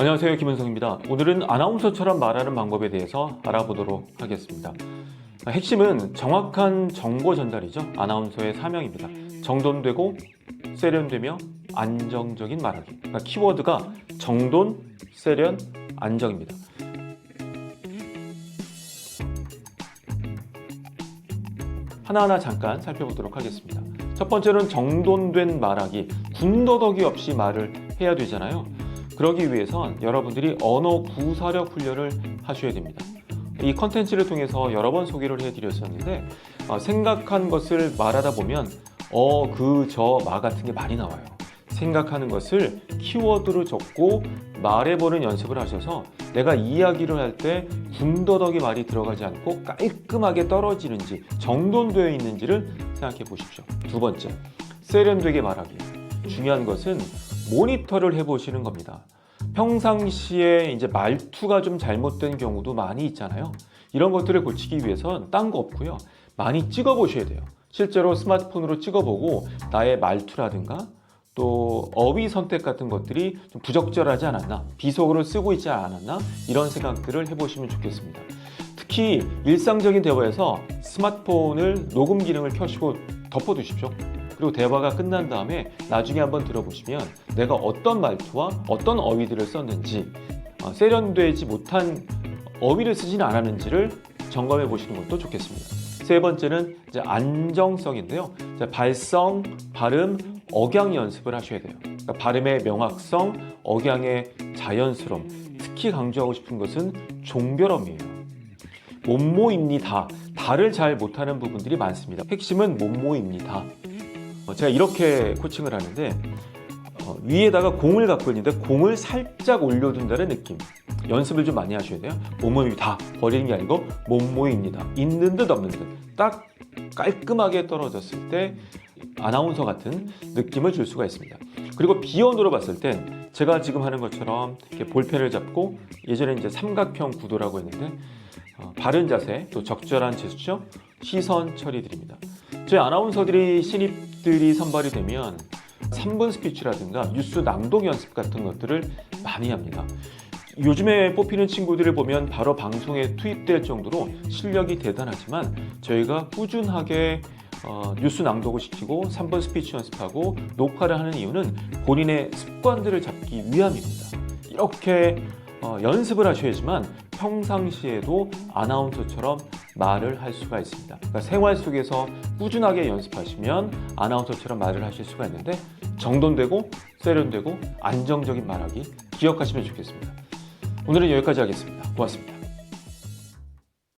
안녕하세요. 김은성입니다. 오늘은 아나운서처럼 말하는 방법에 대해서 알아보도록 하겠습니다. 핵심은 정확한 정보 전달이죠. 아나운서의 사명입니다. 정돈되고 세련되며 안정적인 말하기. 그러니까 키워드가 정돈, 세련, 안정입니다. 하나하나 잠깐 살펴보도록 하겠습니다. 첫 번째는 정돈된 말하기, 군더더기 없이 말을 해야 되잖아요. 그러기 위해선 여러분들이 언어 구사력 훈련을 하셔야 됩니다. 이 컨텐츠를 통해서 여러 번 소개를 해드렸었는데 어, 생각한 것을 말하다 보면 어, 그, 저, 마 같은 게 많이 나와요. 생각하는 것을 키워드로 적고 말해보는 연습을 하셔서 내가 이야기를 할 때 군더더기 말이 들어가지 않고 깔끔하게 떨어지는지 정돈되어 있는지를 생각해 보십시오. 두 번째, 세련되게 말하기. 중요한 것은 모니터를 해보시는 겁니다. 평상시에 이제 말투가 좀 잘못된 경우도 많이 있잖아요. 이런 것들을 고치기 위해선 딴 거 없고요. 많이 찍어 보셔야 돼요. 실제로 스마트폰으로 찍어보고 나의 말투라든가 또 어휘 선택 같은 것들이 좀 부적절하지 않았나, 비속어를 쓰고 있지 않았나 이런 생각들을 해보시면 좋겠습니다. 특히 일상적인 대화에서 스마트폰을 녹음 기능을 켜시고 덮어두십시오. 그리고 대화가 끝난 다음에 나중에 한번 들어보시면 내가 어떤 말투와 어떤 어휘들을 썼는지 어, 세련되지 못한 어휘를 쓰지는 않았는지를 점검해 보시는 것도 좋겠습니다. 세 번째는 이제 안정성인데요. 발성, 발음, 억양 연습을 하셔야 돼요. 그러니까 발음의 명확성, 억양의 자연스러움. 특히 강조하고 싶은 것은 종별음이에요. 못모입니다. 다를 잘 못하는 부분들이 많습니다. 핵심은 못모입니다. 어, 제가 이렇게 코칭을 하는데 어, 위에다가 공을 갖고 있는데 공을 살짝 올려둔다는 느낌. 연습을 좀 많이 하셔야 돼요. 몸모이 다 버리는 게 아니고 몸모입니다. 있는 듯 없는 듯. 딱 깔끔하게 떨어졌을 때 아나운서 같은 느낌을 줄 수가 있습니다. 그리고 비언으로 봤을 땐 제가 지금 하는 것처럼 이렇게 볼펜을 잡고 예전에 이제 삼각형 구도라고 했는데 어, 바른 자세, 또 적절한 제스처, 시선 처리드립니다. 저희 아나운서들이 신입 들이 선발이 되면 3분 스피치라든가 뉴스 낭독 연습 같은 것들을 많이 합니다. 요즘에 뽑히는 친구들을 보면 바로 방송에 투입될 정도로 실력이 대단하지만 저희가 꾸준하게 어, 뉴스 낭독을 시키고 3분 스피치 연습하고 녹화를 하는 이유는 본인의 습관들을 잡기 위함입니다. 이렇게 어, 연습을 하셔야지만 평상시에도 아나운서처럼 말을 할 수가 있습니다. 그러니까 생활 속에서 꾸준하게 연습하시면 아나운서처럼 말을 하실 수가 있는데 정돈되고 세련되고 안정적인 말하기 기억하시면 좋겠습니다. 오늘은 여기까지 하겠습니다. 고맙습니다.